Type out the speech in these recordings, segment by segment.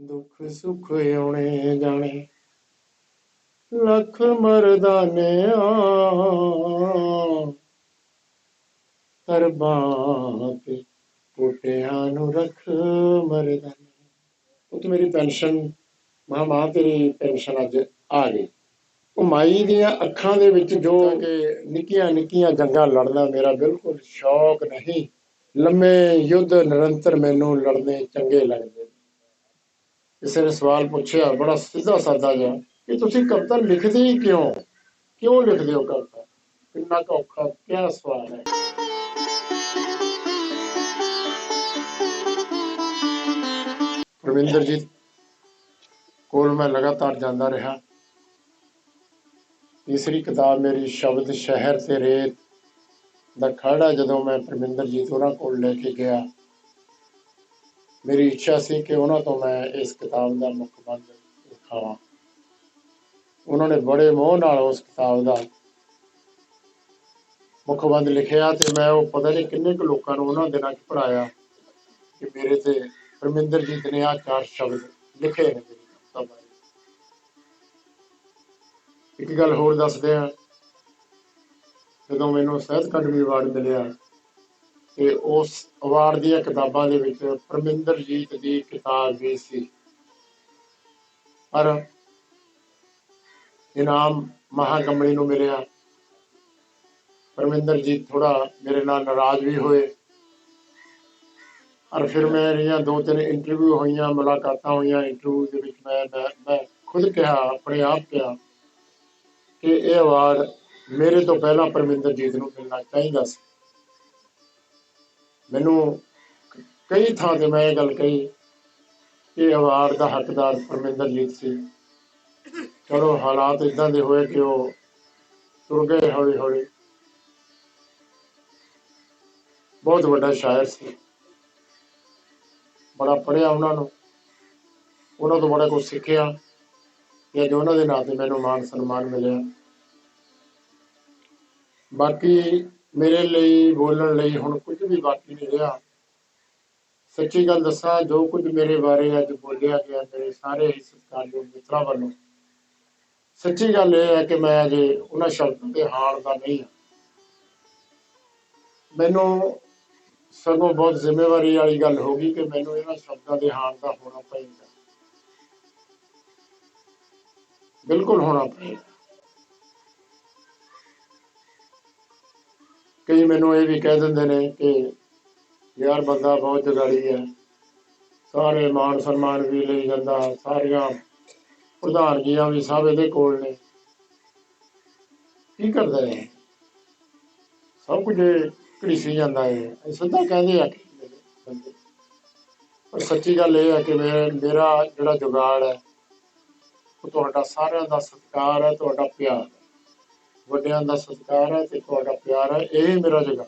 ਦੁੱਖ ਸੁਖ ਆਉਣੇ ਜਾਣੇ। ਲੱਖ ਮਰਦਾਨੇ ਤਰਬਾਂ ਤੇ ਟੋਟਿਆਂ ਨੂੰ ਰੱਖ ਮਰਦਾਨੇ। ਉਹ ਤੇ ਮੇਰੀ ਪੈਨਸ਼ਨ, ਮਾਂ ਮਾਂ ਤੇਰੀ ਪੈਨਸ਼ਨ ਅੱਜ ਆ ਗਈ। ਉਹ ਮਾਈ ਦੀਆਂ ਅੱਖਾਂ ਦੇ ਵਿੱਚ ਜੋ ਕਿ ਨਿੱਕੀਆਂ ਨਿੱਕੀਆਂ ਜੰਗਾਂ ਲੜਨਾ ਮੇਰਾ ਬਿਲਕੁਲ ਸ਼ੌਕ ਨਹੀਂ। ਲੰਮੇ ਯੁੱਧ ਨਿਰੰਤਰ ਮੈਨੂੰ ਲੜਨੇ ਚੰਗੇ ਲੱਗਦੇ। ਕਿਸੇ ਨੇ ਸਵਾਲ ਪੁੱਛਿਆ, ਬੜਾ ਸਿੱਧਾ ਸਾਦਾ ਜਿਹਾ ਕਿ ਤੁਸੀਂ ਕਵਿਤਾ ਲਿਖਦੇ ਹੀ ਕਿਉਂ? ਕਿਉਂ ਲਿਖਦੇ ਹੋ ਕਵਿਤਾ? ਕਿੰਨਾ ਔਖਾ ਕਿਆ ਸਵਾਲ ਹੈ? ਰਵਿੰਦਰ ਜੀ, ਕੋਲ ਮੈਂ ਲਗਾਤਾਰ ਜਾਂਦਾ ਰਿਹਾ। ਤੀਸਰੀ ਕਿਤਾਬ ਮੇਰੀ ਸ਼ਬਦ ਸ਼ਹਿਰ ਤੇ ਰੇਤ ਦਾ ਖੜਾ ਜਦੋਂ ਮੈਂ ਪਰਮਿੰਦਰ ਜੀ ਉਹਨਾਂ ਕੋਲ ਲੈ ਕੇ ਗਿਆ ਮੇਰੀ ਇੱਛਾ ਸੀ ਕਿ ਉਹਨਾਂ ਤੋਂ ਮੈਂ ਇਸ ਕਿਤਾਬ ਦਾ ਮੁੱਖ ਬੰਦ ਲਿਖਾਵਾਂ ਉਹਨਾਂ ਨੇ ਬੜੇ ਮੋਹ ਨਾਲ ਉਸ ਕਿਤਾਬ ਦਾ ਮੁੱਖ ਬੰਦ ਲਿਖਿਆ ਤੇ ਮੈਂ ਉਹ ਪਤਾ ਨਹੀਂ ਕਿੰਨੇ ਕੁ ਲੋਕਾਂ ਨੂੰ ਉਹਨਾਂ ਦਿਨਾਂ 'ਚ ਪੜਾਇਆ ਕਿ ਮੇਰੇ ਤੇ ਪਰਮਿੰਦਰ ਜੀ ਨੇ ਆਹ ਚਾਰ ਸ਼ਬਦ ਲਿਖੇ ਨੇ ਇੱਕ ਗੱਲ ਹੋਰ ਦੱਸਦੇ ਆ ਜਦੋਂ ਮੈਨੂੰ ਸਾਹਿਤ ਅਕਾਡਮੀ ਅਵਾਰਡ ਮਿਲਿਆ ਤੇ ਉਸ ਅਵਾਰਡ ਦੀਆਂ ਕਿਤਾਬਾਂ ਦੇ ਵਿੱਚ ਪਰਮਿੰਦਰਜੀਤ ਦੀ ਕਿਤਾਬ ਵੀ ਸੀ। ਪਰ ਇਨਾਮ ਮਹਾਕੰਬਲੀ ਨੂੰ ਮਿਲਿਆ। ਪਰਮਿੰਦਰਜੀਤ ਥੋੜਾ ਮੇਰੇ ਨਾਲ ਨਾਰਾਜ਼ ਵੀ ਹੋਏ। ਔਰ ਫਿਰ ਮੇਰੀਆਂ ਦੋ ਤਿੰਨ ਇੰਟਰਵਿਊ ਹੋਈਆਂ, ਮੁਲਾਕਾਤਾਂ ਹੋਈਆਂ। ਇੰਟਰਵਿਊ ਦੇ ਵਿੱਚ ਮੈਂ ਮੈਂ ਮੈਂ ਖੁਦ ਕਿਹਾ, ਆਪਣੇ ਆਪ ਕਿਹਾ ਕਿ ਇਹ ਅਵਾਰਡ ਮੇਰੇ ਤੋਂ ਪਹਿਲਾਂ ਪਰਮਿੰਦਰਜੀਤ ਨੂੰ ਮਿਲਣਾ ਚਾਹੀਦਾ ਸੀ। ਮੈਨੂੰ ਕਈ ਥਾਂ ਤੇ ਮੈਂ ਇਹ ਗੱਲ ਕਹੀ ਕਿ ਅਵਾਰਡ ਦਾ ਹੱਕਦਾਰ ਪਰਮਿੰਦਰਜੀਤ ਸੀ। ਚਲੋ ਹਾਲਾਤ ਇਦਾਂ ਦੇ ਹੋਏ ਕਿ ਉਹ ਤੁਰ ਗਏ ਹੌਲੀ ਹੌਲੀ ਬਹੁਤ ਵੱਡਾ ਸ਼ਾਇਰ ਸੀ। ਬੜਾ ਪੜਿਆ ਉਹਨਾਂ ਨੂੰ। ਉਹਨਾਂ ਤੋਂ ਬੜਾ ਕੁਝ ਸਿੱਖਿਆ। ਤੇ ਅੱਜ ਉਹਨਾਂ ਦੇ ਨਾਂ ਤੇ ਮੈਨੂੰ ਮਾਨ ਸਨਮਾਨ ਮਿਲਿਆ। ਬਾਕੀ ਮੇਰੇ ਲਈ, ਬੋਲਣ ਲਈ ਹੁਣ ਕੁਝ ਵੀ ਬਾਕੀ ਨਹੀਂ ਰਿਹਾ। ਸੱਚੀ ਗੱਲ ਦੱਸਾਂ, ਜੋ ਕੁਝ ਮੇਰੇ ਬਾਰੇ ਅੱਜ ਬੋਲਿਆ ਗਿਆ ਮੇਰੇ ਸਾਰੇ ਹੀ ਸਤਿਕਾਰਯੋਗ ਮਿੱਤਰਾਂ ਵੱਲੋਂ। ਸੱਚੀ ਗੱਲ ਇਹ ਹੈ ਕਿ ਮੈਂ ਅਜੇ ਉਹਨਾਂ ਸ਼ਬਦਾਂ ਦੇ ਹਾਲ ਦਾ ਨਹੀਂ ਮੈਨੂੰ ਸਗੋਂ ਬਹੁਤ ਜ਼ਿੰਮੇਵਾਰੀ ਵਾਲੀ ਗੱਲ ਹੋ ਗਈ ਕਿ ਮੈਨੂੰ ਇਹਨਾਂ ਸ਼ਬਦਾਂ ਦੇ ਹਾਰ ਦਾ ਹੋਣਾ ਪਏਗਾ ਬਿਲਕੁਲ ਹੋਣਾ ਪਏਗਾ ਕਈ ਮੈਨੂੰ ਇਹ ਵੀ ਕਹਿ ਦਿੰਦੇ ਨੇ ਕਿ ਯਾਰ ਬੰਦਾ ਬਹੁਤ ਜਗਾੜੀ ਹੈ। ਸਾਰੇ ਮਾਨ ਸਨਮਾਨ ਵੀ ਲਈ ਜਾਂਦਾ, ਸਾਰੀਆਂ ਪ੍ਰਧਾਨਗੀਆਂ ਵੀ ਸਭ ਇਹਦੇ ਕੋਲ ਨੇ। ਕੀ ਕਰਦਾ ਹੈ ਸਭ ਕੁਝ ਘੜੀਸੀ ਜਾਂਦਾ ਹੈ। ਇਹ ਸਿੱਧਾ ਕਹਿੰਦੇ ਆ ਪਰ ਸੱਚੀ ਗੱਲ ਇਹ ਹੈ ਕਿ ਮੇਰਾ ਜਿਹੜਾ ਜੁਗਾੜ ਹੈ, ਉਹ ਤੁਹਾਡਾ ਸਾਰਿਆਂ ਦਾ ਸਤਿਕਾਰ ਹੈ, ਤੁਹਾਡਾ ਪਿਆਰ ਹੈ। ਵੱਡਿਆਂ ਦਾ ਸਤਿਕਾਰ ਹੈ ਤੇ ਤੁਹਾਡਾ ਪਿਆਰ ਹੈ, ਇਹ ਮੇਰਾ ਜੁਗਾੜ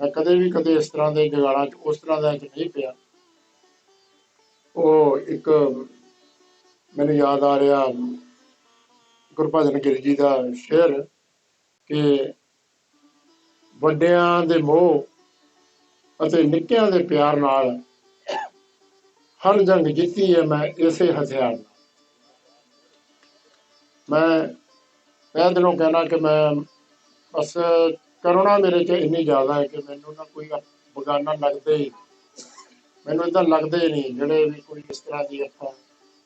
ਮੈਂ ਕਦੇ ਵੀ ਕਦੇ ਇਸ ਤਰ੍ਹਾਂ ਦੇ ਜਗਾੜਾਂ 'ਚ, ਉਸ ਤਰ੍ਹਾਂ ਦਾ 'ਚ ਨਹੀਂ ਪਿਆ। ਉਹ ਇੱਕ ਮੈਨੂੰ ਯਾਦ ਆ ਰਿਹਾ, ਗੁਰਭਜਨ ਗਿਰੀ ਜੀ ਦਾ ਸ਼ੇਰ ਕਿ ਵੱਡਿਆਂ ਦੇ ਮੋਹ ਅਤੇ ਨਿੱਕਿਆਂ ਦੇ ਪਿਆਰ ਨਾਲ ਹਰ ਜੰਗ ਜਿੱਤੀ ਹੈ ਮੈਂ ਇਸੇ ਹਥਿਆਰ ਨਾਲ। ਮੈਂ ਮੈਂ ਦਿਲੋਂ ਕਹਿਣਾ ਕਿ ਮੈਂ ਬਸ ਕਰੋਨਾ ਮੇਰੇ 'ਚ ਇੰਨੀ ਜ਼ਿਆਦਾ ਹੈ ਕਿ ਮੈਨੂੰ ਨਾ ਕੋਈ ਬਗਾਨਾ ਲੱਗਦਾ ਹੀ ਮੈਨੂੰ ਇਦਾਂ ਲੱਗਦਾ ਹੀ ਨਹੀਂ ਜਿਹੜੇ ਵੀ ਕੋਈ ਇਸ ਤਰ੍ਹਾਂ ਦੀ ਆਪਾਂ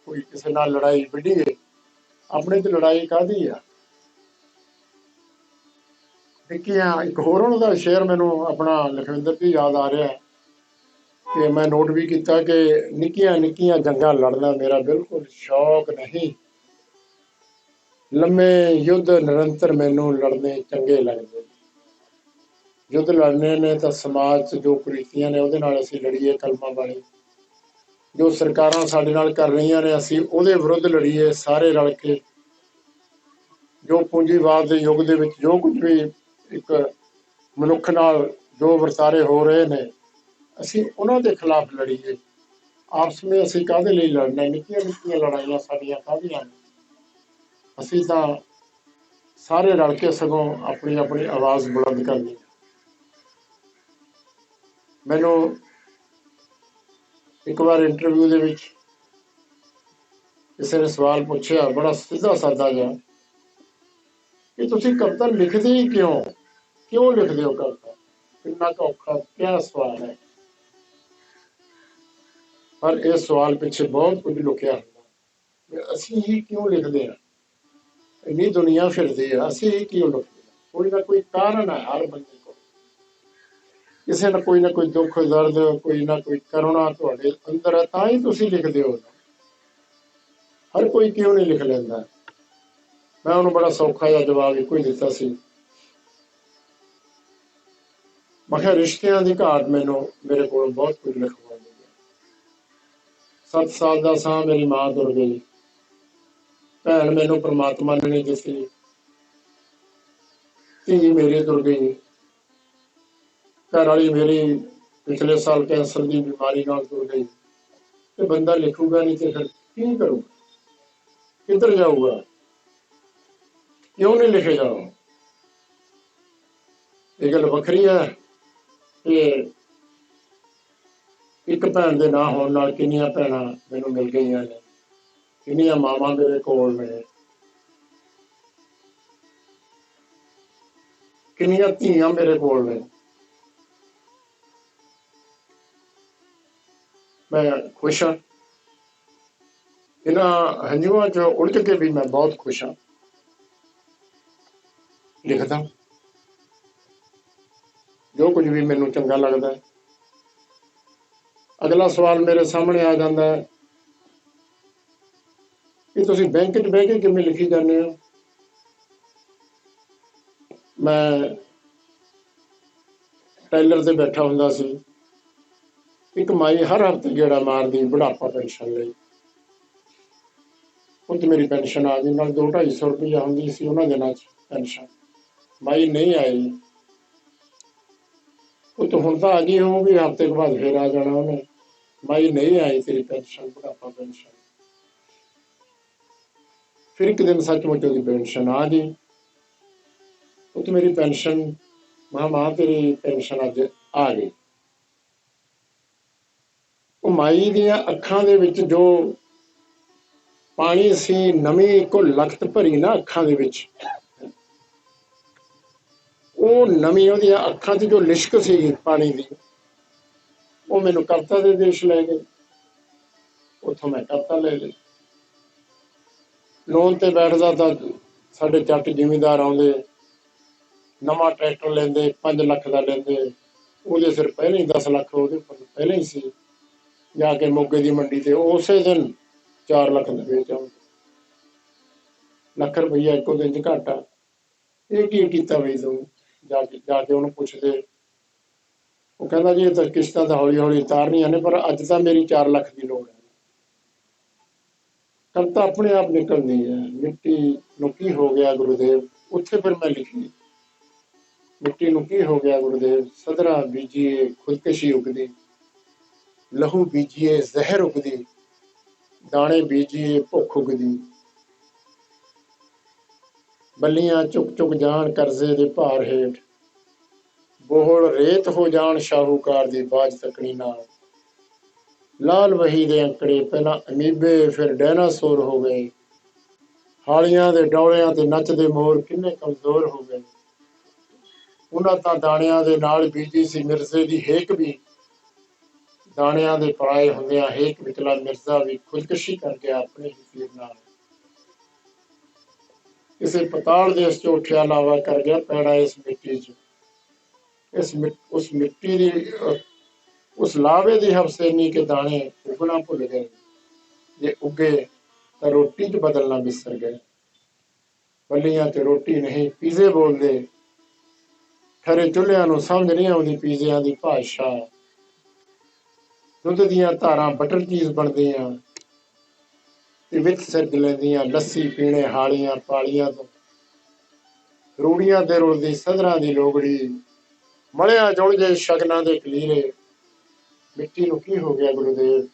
ਕੋਈ ਕਿਸੇ ਨਾਲ ਲੜਾਈ ਵਿੱਢੀਏ। ਆਪਣੇ ਤੇ ਲੜਾਈ ਕਾਹਦੀ ਆ? ਦੇਖਿਆ ਇੱਕ ਹੋਰ ਉਹਨਾਂ ਦਾ ਸ਼ੇਰ ਮੈਨੂੰ ਆਪਣਾ ਲਖਵਿੰਦਰ ਜੀ ਯਾਦ ਆ ਰਿਹਾ ਕਿ ਮੈਂ ਨੋਟ ਵੀ ਕੀਤਾ ਕਿ ਨਿੱਕੀਆਂ ਨਿੱਕੀਆਂ ਜੰਗਾਂ ਲੜਨਾ ਮੇਰਾ ਬਿਲਕੁਲ ਸ਼ੌਕ ਨਹੀਂ। ਲੰਮੇ ਯੁੱਧ ਨਿਰੰਤਰ ਮੈਨੂੰ ਲੜਨੇ ਚੰਗੇ ਲੱਗਦੇ। ਯੁੱਧ ਲੜਨੇ ਨੇ ਤਾਂ ਸਮਾਜ 'ਚ ਜੋ ਕੁਰੀਤੀਆਂ ਨੇ ਉਹਦੇ ਨਾਲ ਅਸੀਂ ਲੜੀਏ ਕਲਮਾਂ ਵਾਲੇ। ਜੋ ਸਰਕਾਰਾਂ ਸਾਡੇ ਨਾਲ ਕਰ ਰਹੀਆਂ ਨੇ ਅਸੀਂ ਉਹਦੇ ਵਿਰੁੱਧ ਲੜੀਏ ਸਾਰੇ ਰਲ ਕੇ। ਜੋ ਪੂੰਜੀਵਾਦ ਦੇ ਯੁੱਗ ਦੇ ਵਿੱਚ ਜੋ ਕੁਝ ਵੀ ਇੱਕ ਮਨੁੱਖ ਨਾਲ ਜੋ ਵਰਤਾਰੇ ਹੋ ਰਹੇ ਨੇ, ਅਸੀਂ ਉਹਨਾਂ ਦੇ ਖਿਲਾਫ ਲੜੀਏ। ਆਪਸ ਵਿੱਚ ਅਸੀਂ ਕਾਹਦੇ ਲਈ ਲੜਨਾ? ਨਿੱਕੀਆਂ ਨਿੱਕੀਆਂ ਲੜਾਈਆਂ ਸਾਡੀਆਂ ਕਾਹਦੀਆਂ ਨੇ? ਅਸੀਂ ਤਾਂ ਸਾਰੇ ਰਲ ਕੇ ਸਗੋਂ ਆਪਣੀ ਆਪਣੀ ਆਵਾਜ਼ ਬੁਲੰਦ ਕਰਨੀ। ਮੈਨੂੰ ਇੱਕ ਵਾਰ ਇੰਟਰਵਿਊ ਦੇ ਵਿੱਚ ਕਿਸੇ ਨੇ ਸਵਾਲ ਪੁੱਛਿਆ, ਬੜਾ ਸਿੱਧਾ ਸਾਦਾ ਜਿਹਾ, ਕਿ ਤੁਸੀਂ ਕਵਿਤਾ ਲਿਖਦੇ ਹੀ ਕਿਉਂ? ਕਿਉਂ ਲਿਖਦੇ ਹੋ ਕਵਿਤਾ ਕਿੰਨਾ ਔਖਾ, ਕਿਆ ਸਵਾਲ ਹੈ? ਪਰ ਇਹ ਸਵਾਲ ਪਿੱਛੇ ਬਹੁਤ ਕੁਝ ਲੁਕਿਆ। ਹੁੰਦਾ ਅਸੀਂ ਹੀ ਕਿਉਂ ਲਿਖਦੇ ਹਾਂ? ਇੰਨੀ ਦੁਨੀਆ ਫਿਰਦੀ ਹੈ ਅਸੀਂ ਕਿਉਂ ਲਿਖਦੇ ਕੋਈ ਨਾ ਕੋਈ ਕਾਰਨ ਹੈ ਹਰ ਬੰਦੇ ਕੋਲ। ਕਿਸੇ ਨਾ ਕੋਈ ਨਾ ਕੋਈ ਦੁੱਖ, ਦਰਦ, ਕੋਈ ਨਾ ਕੋਈ ਕਰੁਣਾ ਤੁਹਾਡੇ ਅੰਦਰ ਹੈ, ਤਾਂ ਹੀ ਤੁਸੀਂ ਲਿਖਦੇ ਹੋ। ਹਰ ਕੋਈ ਕਿਉਂ ਨਹੀਂ ਲਿਖ ਲੈਂਦਾ? ਮੈਂ ਉਹਨੂੰ ਬੜਾ ਸੌਖਾ ਜਿਹਾ ਜਵਾਬ ਇੱਕੋ ਹੀ ਦਿੱਤਾ ਸੀ। ਮੈਂ ਕਿਹਾ, ਰਿਸ਼ਤਿਆਂ ਦੀ ਘਾਟ ਮੈਨੂੰ ਮੇਰੇ ਕੋਲ ਬਹੁਤ ਕੁਝ ਲਿਖਵਾਉਂਦੀ ਹੈ ਸੱਤ ਸਾਲ ਦਾ ਸਾਂ ਮੇਰੀ ਮਾਂ ਦੁਰ ਗਈ। ਭੈਣ ਮੈਨੂੰ ਪ੍ਰਮਾਤਮਾ ਨੇ ਨਹੀਂ ਦਿੱਤੀ। ਧੀ ਮੇਰੀ ਤੁਰ ਗਈ। ਘਰ ਵਾਲੀ ਮੇਰੀ ਪਿਛਲੇ ਸਾਲ ਕੈਂਸਰ ਦੀ ਬਿਮਾਰੀ ਨਾਲ ਤੁਰ ਗਈ। ਤੇ ਬੰਦਾ ਲਿਖੂਗਾ ਨਹੀਂ ਤੇ ਫਿਰ ਕੀ ਕਰੂਗਾ? ਕਿੱਧਰ ਜਾਊਗਾ? ਕਿਉਂ ਨਹੀਂ ਲਿਖੇ ਜਾਓ ਇਹ ਗੱਲ ਵੱਖਰੀ ਹੈ ਕਿ ਇੱਕ ਭੈਣ ਦੇ ਨਾਂ ਹੋਣ ਨਾਲ ਕਿੰਨੀਆਂ ਭੈਣਾਂ ਮੈਨੂੰ ਮਿਲ ਗਈਆਂ ਨੇ। ਕਿੰਨੀਆਂ ਮਾਵਾਂ ਮੇਰੇ ਕੋਲ ਨੇ ਕਿੰਨੀਆਂ ਧੀਆਂ ਮੇਰੇ ਕੋਲ ਨੇ ਮੈਂ ਖੁਸ਼ ਹਾਂ ਇਹਨਾਂ ਹੰਝੂਆਂ ਚ ਉਲਝ ਕੇ ਵੀ ਮੈਂ ਬਹੁਤ ਖੁਸ਼ ਹਾਂ ਲਿਖਦਾ ਜੋ ਕੁਝ ਵੀ ਮੈਨੂੰ ਚੰਗਾ ਲੱਗਦਾ ਅਗਲਾ ਸਵਾਲ ਮੇਰੇ ਸਾਹਮਣੇ ਆ ਜਾਂਦਾ ਹੈ ਕਿ ਤੁਸੀਂ ਬੈਂਕ 'ਚ ਬਹਿ ਕੇ ਕਿਵੇਂ ਲਿਖੀ ਜਾਂਦੇ ਹੋ? ਮੈਂ ਟੈਲਰ ਤੇ ਬੈਠਾ ਹੁੰਦਾ ਸੀ। ਇੱਕ ਮਾਈ ਹਰ ਹਫ਼ਤੇ ਜਿਹੜਾ ਮਾਰਦੀ, ਬੁਢਾਪਾ ਪੈਨਸ਼ਨ ਲਈ। ਉਹ ਤੇ ਮੇਰੀ ਪੈਨਸ਼ਨ ਆ ਗਈ, ਨਾਲ 2-250 ਰੁਪਇਆ ਹੁੰਦੀ ਸੀ ਉਹਨਾਂ ਦਿਨਾਂ 'ਚ ਪੈਨਸ਼ਨ। ਮਾਈ ਨਹੀਂ ਆਈ। ਉਹ ਤਾਂ ਹੁਣ ਤਾਂ ਆ ਗਈ ਹੋਊਗੀ, ਹਫ਼ਤੇ ਬਾਅਦ ਫੇਰ ਆ ਜਾਣਾ ਉਹਨੇ। ਮਾਈ ਨਹੀਂ ਆਈ ਤੇਰੀ ਪੈਨਸ਼ਨ, ਬੁਢਾਪਾ ਪੈਨਸ਼ਨ। ਫਿਰ ਇੱਕ ਦਿਨ ਸੱਚਮੁੱਚ ਉਹਦੀ ਪੈਨਸ਼ਨ ਆ ਗਈ। ਉਹ ਤੇ ਮੇਰੀ ਪੈਨਸ਼ਨ, ਮਾਂ ਮਾਂ ਤੇਰੀ ਪੈਨਸ਼ਨ ਅੱਜ ਆ ਗਈ। ਉਹ ਮਾਈ ਦੀਆਂ ਅੱਖਾਂ ਦੇ ਵਿੱਚ ਜੋ ਪਾਣੀ ਸੀ ਨਵੀਂ ਕੋ ਲਖਤ ਭਰੀ ਨਾ ਅੱਖਾਂ ਦੇ ਵਿੱਚ। ਉਹ ਨਵੀਂ ਉਹਦੀਆਂ ਅੱਖਾਂ 'ਚ ਜੋ ਲਿਸ਼ਕ ਸੀ ਪਾਣੀ ਦੀ, ਉਹ ਮੈਨੂੰ ਕਰਤਾ ਦੇ ਦੇਸ਼ ਲੈ ਗਏ। ਉੱਥੋਂ ਮੈਂ ਕਰਤਾ ਲੈ ਲਈ ਲੋਨ ਤੇ ਬੈਠਦਾ ਤਾਂ ਸਾਡੇ ਜੱਟ ਜ਼ਿਮੀਂਦਾਰ ਆਉਂਦੇ, ਨਵਾਂ ਟਰੈਕਟਰ ਲੈਂਦੇ 5 ਲੱਖ ਦਾ ਲੈਂਦੇ। ਉਹਦੇ ਸਿਰ ਪਹਿਲੇ ਹੀ 10 ਲੱਖ ਉਹਦੇ ਉੱਪਰ ਪਹਿਲੇ ਹੀ ਸੀ। ਜਾ ਕੇ ਮੋਗੇ ਦੀ ਮੰਡੀ ਤੇ ਉਸੇ ਦਿਨ 4 ਲੱਖ ਦਾ ਵੇਚ ਆਉਂਦੇ। ਲੱਖ ਰੁਪਈਆ ਇੱਕੋ ਦਿਨ ਚ ਘਾਟਾ। ਇਹ ਕੀ ਕੀਤਾ ਬਈ ਤੂੰ? ਜਾ ਕੇ ਜਾ ਕੇ ਉਹਨੂੰ ਪੁੱਛਦੇ। ਉਹ ਕਹਿੰਦਾ ਜੀ ਇਹ ਤਾਂ ਕਿਸ਼ਤਾਂ ਤਾਂ ਹੌਲੀ ਹੌਲੀ ਉਤਾਰਨੀਆਂ ਨੇ, ਪਰ ਅੱਜ ਤਾਂ ਮੇਰੀ 4 ਲੱਖ ਦੀ ਲੋੜ ਹੈ। ਕਵਿਤਾ ਆਪਣੇ ਆਪ ਨਿਕਲਦੀ ਹੈ। ਮਿੱਟੀ ਨੂੰ ਕੀ ਹੋ ਗਿਆ ਗੁਰੂਦੇਵ? ਉੱਥੇ ਫਿਰ ਮੈਂ ਲਿਖੀ। ਮਿੱਟੀ ਨੂੰ ਕੀ ਹੋ ਗਿਆ ਗੁਰੂਦੇਵ? ਸਦਰਾ ਬੀਜੀਏ, ਖੁਦਕਸ਼ੀ ਉਗਦੀ। ਲਹੂ ਬੀਜੀਏ, ਜ਼ਹਿਰ ਉਗਦੀ। ਦਾਣੇ ਬੀਜੀਏ, ਭੁੱਖ ਉਗਦੀ। ਬੱਲੀਆਂ ਚੁੱਕ ਚੁੱਕ ਜਾਣ ਕਰਜ਼ੇ ਦੇ ਭਾਰ ਹੇਠ। ਬੋਹੜ ਰੇਤ ਹੋ ਜਾਣ ਸ਼ਾਹੂਕਾਰ ਦੀ ਬਾਜ ਤਕਣੀ ਨਾਲ। ਲਾਲ ਵਹੀ ਦੇ ਅੰਕੜੇ ਪਹਿਲਾਂ ਅਮੀਬੇ ਫਿਰ ਡਾਇਨਾਸੌਰ ਹੋ ਗਏ। ਹਾਲੀਆਂ ਦੇ ਡੌਲਿਆਂ ਤੇ ਨੱਚਦੇ ਮੋਰ ਕਿੰਨੇ ਕਮਜ਼ੋਰ ਹੋ ਗਏ। ਉਹਨਾਂ ਤਾਂ ਦਾਣਿਆਂ ਦੇ ਨਾਲ ਬੀਜੀ ਸੀ ਮਿਰਜ਼ੇ ਦੀ ਹੇਕ ਵੀ। ਦਾਣਿਆਂ ਦੇ ਪਰਾਏ ਹੁੰਦਿਆਂ ਹੇਕ ਵਿਚਲਾ ਮਿਰਜ਼ਾ ਵੀ ਖੁਦਕਸ਼ੀ ਕਰ ਆਪਣੇ ਹੀ ਨਾਲ। ਕਿਸੇ ਪਤਾਲ ਦੇਸ਼ ਚੋਂ ਉੱਠਿਆ ਲਾਵਾ ਕਰ ਗਿਆ ਪੈੜਾ ਇਸ ਮਿੱਟੀ 'ਚ। ਇਸ ਉਸ ਮਿੱਟੀ ਦੀ ਉਸ ਲਾਵੇ ਦੀ ਹਫਸੇਨੀ ਕੇ ਦਾਣੇ ਉਗਣਾ ਭੁੱਲ ਗਏ। ਜੇ ਉੱਗੇ ਤਾਂ ਰੋਟੀ 'ਚ ਬਦਲਣਾ ਵਿਸਰ ਗਏ। ਬੱਲੀਆਂ ਤੇ ਰੋਟੀ ਨਹੀਂ, ਪੀਜ਼ੇ ਬੋਲਦੇ। ਖਰੇ ਚੁੱਲ੍ਹਿਆਂ ਨੂੰ ਸਮਝ ਨਹੀਂ ਆਉਂਦੀ ਪੀਜ਼ਿਆਂ ਦੀ ਭਾਸ਼ਾ। ਦੁੱਧ ਦੀਆਂ ਧਾਰਾਂ ਬਟਰ ਚੀਜ਼ ਬਣਦੀਆਂ। ਤੇ ਵਿੱਚ ਸਿਰਜ ਲੈਂਦੀਆਂ ਲੱਸੀ ਪੀਣੇ ਹਾਲੀਆਂ ਪਾਲੀਆਂ ਤੋਂ। ਰੂੜੀਆਂ ਤੇ ਰੁਲਦੀ ਸਦਰਾਂ ਦੀ ਲੋਗੜੀ। ਮਲਿਆ ਜੁੜ ਜੇ ਸ਼ਗਨਾਂ ਦੇ ਕਲੀਰੇ। ਮਿੱਟੀ ਨੂੰ ਕੀ ਹੋ ਗਿਆ ਗੁਰੂਦੇਵ?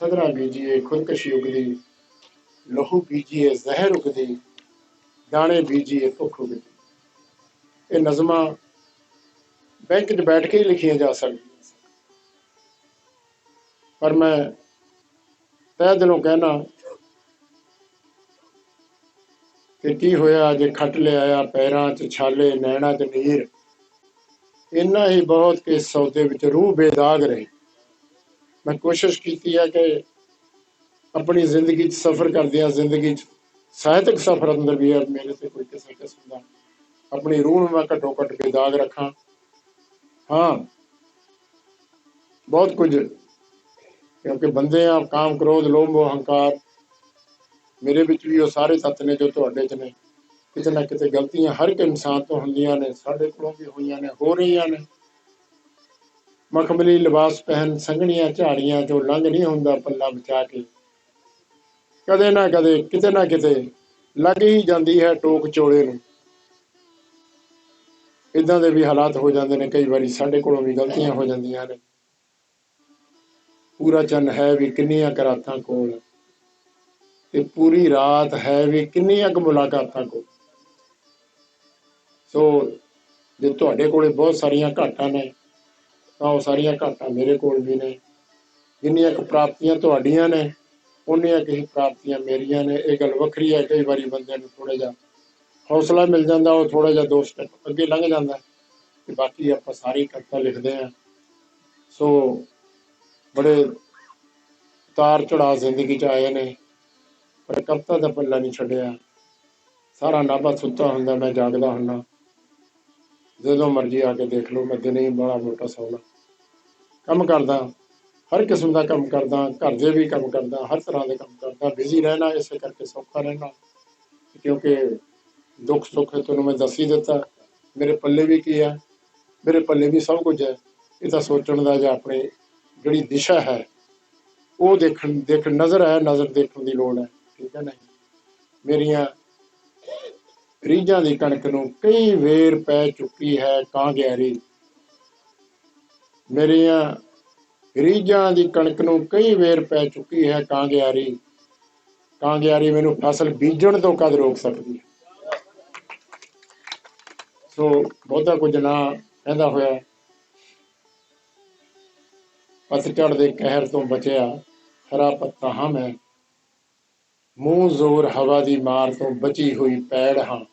ਸਦਰਾਂ ਬੀਜੀਏ, ਖੁਦਕਸ਼ੀ ਉਗਦੀ। ਲਹੂ ਬੀਜੀਏ, ਜ਼ਹਿਰ ਉਗਦੀ। ਦਾਣੇ ਬੀਜੀਏ, ਭੁੱਖ ਉਗਦੀ। ਇਹ ਨਜ਼ਮਾਂ ਬੈਂਕ 'ਚ ਬੈਠ ਕੇ ਹੀ ਲਿਖੀਆਂ ਜਾ ਸਕਦੀਆਂ ਪਰ ਮੈਂ ਤਹਿ ਦਿਲੋਂ ਕਹਿਣਾ ਕਿ ਕੀ ਹੋਇਆ? ਜੇ ਖੱਟ ਲਿਆਇਆ, ਪੈਰਾਂ 'ਚ ਛਾਲੇ, ਨੈਣਾ 'ਚ ਨੀਰ। ਇੰਨਾ ਹੀ ਬਹੁਤ ਕਿ ਸੌਦੇ ਵਿੱਚ ਰੂਹ ਬੇਦਾਗ ਰਹੀ। ਮੈਂ ਕੋਸ਼ਿਸ਼ ਕੀਤੀ ਹੈ ਕਿ ਆਪਣੀ ਜ਼ਿੰਦਗੀ 'ਚ ਸਫ਼ਰ ਕਰਦਿਆਂ ਜ਼ਿੰਦਗੀ 'ਚ ਸਾਹਿਤਕ ਸਫ਼ਰ ਅੰਦਰ ਵੀ ਮੇਰੇ ਤੇ ਕੋਈ ਕਿਸੇ ਕਿਸਮ ਦਾ ਆਪਣੀ ਰੂਹ ਨੂੰ ਮੈਂ ਘੱਟੋ ਘੱਟ ਬੇਦਾਗ ਰੱਖਾਂ। ਹਾਂ, ਬਹੁਤ ਕੁਝ, ਕਿਉਂਕਿ ਬੰਦੇ ਆ, ਕਾਮ, ਕ੍ਰੋਧ, ਲੋਭ ਹੰਕਾਰ ਮੇਰੇ ਵਿੱਚ ਵੀ ਉਹ ਸਾਰੇ ਤੱਤ ਨੇ ਜੋ ਤੁਹਾਡੇ 'ਚ ਨੇ। ਕਿਤੇ ਨਾ ਕਿਤੇ ਗਲਤੀਆਂ ਹਰ ਇੱਕ ਇਨਸਾਨ ਤੋਂ ਹੁੰਦੀਆਂ ਨੇ, ਸਾਡੇ ਕੋਲੋਂ ਵੀ ਹੋਈਆਂ ਨੇ, ਹੋ ਰਹੀਆਂ ਨੇ। ਮਖਮਲੀ ਲਿਬਾਸ ਪਹਿਨ ਸੰਘਣੀਆਂ ਝਾੜੀਆਂ ਚੋਂ ਲੰਘ ਨਹੀਂ ਹੁੰਦਾ ਪੱਲਾ ਬਚਾ ਕੇ। ਕਦੇ ਨਾ ਕਦੇ, ਕਿਤੇ ਨਾ ਕਿਤੇ ਲੱਗ ਹੀ ਜਾਂਦੀ ਹੈ ਟੋਕ ਚੋਲੇ ਨੂੰ। ਇਦਾਂ ਦੇ ਵੀ ਹਾਲਾਤ ਹੋ ਜਾਂਦੇ ਨੇ, ਕਈ ਵਾਰੀ ਸਾਡੇ ਕੋਲੋਂ ਵੀ ਗਲਤੀਆਂ ਹੋ ਜਾਂਦੀਆਂ ਨੇ। ਪੂਰਾ ਚੰਨ ਹੈ ਵੀ ਕਿੰਨੀਆਂ ਕਰਾਤਾਂ ਕੋਲ, ਤੇ ਪੂਰੀ ਰਾਤ ਹੈ ਵੀ ਕਿੰਨੀਆਂ ਕੁ ਮੁਲਾਕਾਤਾਂ ਕੋਲ। ਸੋ ਜੇ ਤੁਹਾਡੇ ਕੋਲੇ ਬਹੁਤ ਸਾਰੀਆਂ ਘਾਟਾਂ ਨੇ, ਤਾਂ ਉਹ ਸਾਰੀਆਂ ਘਾਟਾਂ ਮੇਰੇ ਕੋਲ ਵੀ ਨੇ। ਜਿੰਨੀਆਂ ਕੁ ਪ੍ਰਾਪਤੀਆਂ ਤੁਹਾਡੀਆਂ ਨੇ ਉਨੀਆਂ ਕੁ ਹੀ ਪ੍ਰਾਪਤੀਆਂ ਮੇਰੀਆਂ ਨੇ। ਇਹ ਗੱਲ ਵੱਖਰੀ ਹੈ, ਕਈ ਵਾਰੀ ਬੰਦੇ ਨੂੰ ਥੋੜਾ ਜਿਹਾ ਹੌਸਲਾ ਮਿਲ ਜਾਂਦਾ, ਉਹ ਥੋੜਾ ਜਿਹਾ ਦੋ ਸਟੈਪ ਅੱਗੇ ਲੰਘ ਜਾਂਦਾ ਤੇ ਬਾਕੀ ਆਪਾਂ ਸਾਰੀ ਕਵਿਤਾ ਲਿਖਦੇ ਆ ਸੋ ਬੜੇ ਉਤਾਰ ਚੜਾਅ ਜ਼ਿੰਦਗੀ ਚ ਆਏ ਨੇ, ਪਰ ਕਵਿਤਾ ਦਾ ਪੱਲਾ ਨਹੀਂ ਛੱਡਿਆ। ਸਾਰਾ ਨਾਭਾ ਸੁੱਤਾ ਹੁੰਦਾ, ਮੈਂ ਜਾਗਦਾ ਹੁੰਦਾ। ਜਦੋਂ ਮਰਜ਼ੀ ਆ ਕੇ ਦੇਖ ਲਓ, ਮੈਂ ਦਿਨੇ ਬੜਾ ਮੋਟਾ ਸੌਣਾ। ਕੰਮ ਕਰਦਾ, ਹਰ ਕਿਸਮ ਦਾ ਕੰਮ ਕਰਦਾ, ਘਰ ਦੇ ਵੀ ਕੰਮ ਕਰਦਾ, ਹਰ ਤਰ੍ਹਾਂ ਦੇ ਕੰਮ ਕਰਦਾ ਬਿਜ਼ੀ ਰਹਿਣਾ ਇਸੇ ਕਰਕੇ ਸੌਖਾ ਰਹਿਣਾ। ਕਿਉਂਕਿ ਦੁੱਖ ਸੁੱਖ ਤੁਹਾਨੂੰ ਮੈਂ ਦੱਸ ਹੀ ਦਿੱਤਾ, ਮੇਰੇ ਪੱਲੇ ਵੀ ਕੀ ਹੈ, ਮੇਰੇ ਪੱਲੇ ਵੀ ਸਭ ਕੁਝ ਹੈ। ਇਹ ਤਾਂ ਸੋਚਣ ਦਾ ਜਾਂ ਆਪਣੀ ਜਿਹੜੀ ਦਿਸ਼ਾ ਹੈ, ਉਹ ਦੇਖਣ ਦੇਖ ਨਜ਼ਰ ਹੈ, ਨਜ਼ਰ ਦੇਖਣ ਦੀ ਲੋੜ ਹੈ, ਠੀਕ ਹੈ ਨਾ ਮੇਰੀਆਂ ਰੀਝਾਂ ਦੀ ਕਣਕ ਨੂੰ ਕਈ ਵੇਰ ਪੈ ਚੁੱਕੀ ਹੈ ਕਾਂ ਗਿਆਰੀ ਮੇਰੀਆਂ ਰੀਝਾਂ ਦੀ ਕਣਕ ਨੂੰ ਕਈ ਵੇਰ ਪੈ ਚੁੱਕੀ ਹੈ ਕਾਂ ਗਿਆਰੀ ਕਾਂ ਗਿਆਰੀ ਮੈਨੂੰ ਫਸਲ ਬੀਜਣ ਤੋਂ ਕਦ ਰੋਕ ਸਕਦੀ ਹੈ? ਸੋ ਬਹੁਤਾ ਕੁਝ ਨਾ ਕਹਿੰਦਾ ਹੋਇਆ। ਪਤਝੜ ਦੇ ਕਹਿਰ ਤੋਂ ਬਚਿਆ ਹਰਾ ਪੱਤਾ ਹਾਂ ਮੈਂ। ਮੂੰਹ ਜ਼ੋਰ ਹਵਾ ਦੀ ਮਾਰ ਤੋਂ ਬਚੀ ਹੋਈ ਪੈੜ ਹਾਂ।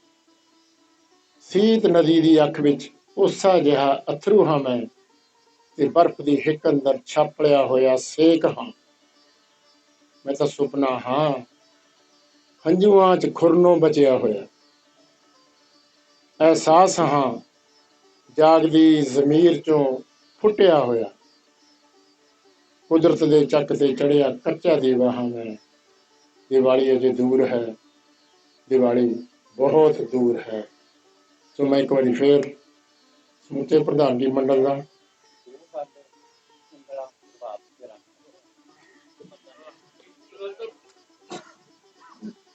ਸੀਤ ਨਦੀ ਦੀ ਅੱਖ ਵਿੱਚ ਉਸਾ ਜਿਹਾ ਅਥਰੂ ਹਾਂ ਮੈਂ ਤੇ ਬਰਫ਼ ਦੀ ਹਿੱਕ ਅੰਦਰ ਛਾਪਲਿਆ ਹੋਇਆ ਸੇਕ ਹਾਂ। ਮੈਂ ਤਾਂ ਸੁਪਨਾ ਹਾਂ, ਹੰਝੂਆਂ 'ਚ ਖੁਰਨੋਂ ਬਚਿਆ ਹੋਇਆ। ਅਹਿਸਾਸ ਹਾਂ, ਜਾਗਦੀ ਜ਼ਮੀਰ 'ਚੋਂ ਫੁੱਟਿਆ ਹੋਇਆ। ਕੁਦਰਤ ਦੇ ਚੱਕ ਤੇ ਚੜਿਆ ਕੱਚਾ ਦੇਵਾ ਹਾਂ ਮੈਂ। ਦੀਵਾਲੀ ਅਜੇ ਦੂਰ ਹੈ। ਦੀਵਾਲੀ ਬਹੁਤ ਦੂਰ ਹੈ। ਸੋ ਮੈਂ ਇੱਕ ਵਾਰੀ ਫੇਰ ਸਮੁੱਚੇ ਪ੍ਰਧਾਨਗੀ ਮੰਡਲ ਦਾ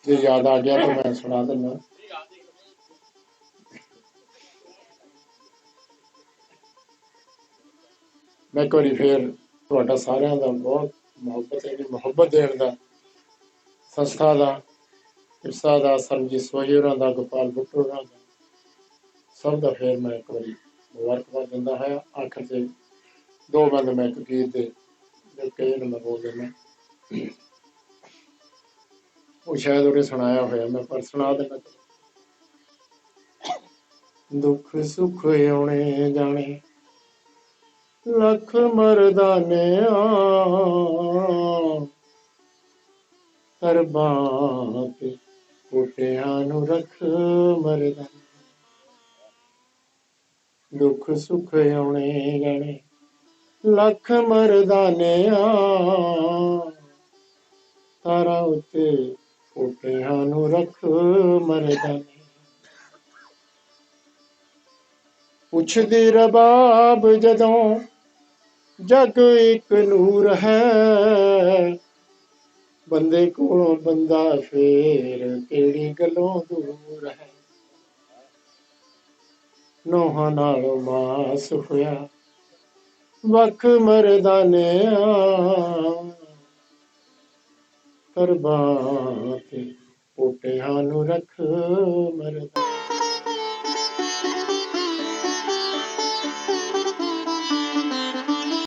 ਜੇ ਯਾਦ ਆ ਗਿਆ ਤਾਂ ਮੈਂ ਸੁਣਾ ਦਿੰਦਾ। ਮੈਂ ਇੱਕ ਫੇਰ ਤੁਹਾਡਾ ਸਾਰਿਆਂ ਦਾ ਬਹੁਤ ਮੁਹੱਬਤ ਹੈ ਮੁਹੱਬਤ ਦੇਣ ਦਾ। ਸੰਸਥਾ ਦਾ ਇਰਸਾ ਦਾ ਸਰਜੀਤ ਸੋਹੀਰਾਂ ਦਾ, ਗੋਪਾਲ ਬੁੱਟੂਰਾਂ ਦਾ, ਸਭ ਦਾ ਫੇਰ ਮੈਂ ਇੱਕ ਵਾਰੀ ਮੁਬਾਰਕਬਾਦ ਦਿੰਦਾ ਹੈ। ਆਖਰ ਤੇ ਦੋ ਬੰਦ ਮੈਂ ਇੱਕ ਗੀਤ ਦੇ ਦੇ ਕਈ ਨੂੰ ਮੈਂ ਬੋਲ ਦਿੰਦਾ। ਉਹ ਸ਼ਾਇਦ ਉਹਨੇ ਸੁਣਾਇਆ ਹੋਇਆ, ਮੈਂ ਪਰ ਸੁਣਾ ਦਿੰਦਾ। ਦੁੱਖ ਸੁੱਖ ਆਉਣੇ ਜਾਣੇ, ਲੱਖ ਮਰਦਾਨੇ ਆ ਸਰਬਾਂ ਤੇ ਨੂੰ ਰੱਖ ਮਰਦਾਨੇ ਦੁੱਖ ਸੁੱਖ ਆਉਣੇ ਜਾਣੇ ਲੱਖ ਮਰਦਾਨੇ ਤਾਰਾ ਉੱਤੇ ਪੁੱਟਿਆਂ ਨੂੰ ਰੱਖ ਮਰਦਾਨੇ ਪੁੱਛਦੀ ਰਬਾਬ ਜਦੋਂ ਜਗ ਇੱਕ ਨੂਰ ਹੈ ਬੰਦੇ ਕੋਲੋਂ ਬੰਦਾ ਫੇਰ ਕਿਹੜੀ ਗੱਲੋਂ ਦੂਰ ਹੈ? ਨੋਹਾਂ ਨਾਲੋਂ ਮਾਸ ਹੋਇਆ, ਵੱਖ ਮਰਦਾਨੇ ਆ ਕਰਬਾਂ ਤੇ ਪੋਟਿਆਂ ਨੂੰ ਰੱਖ ਮਰਦਾ।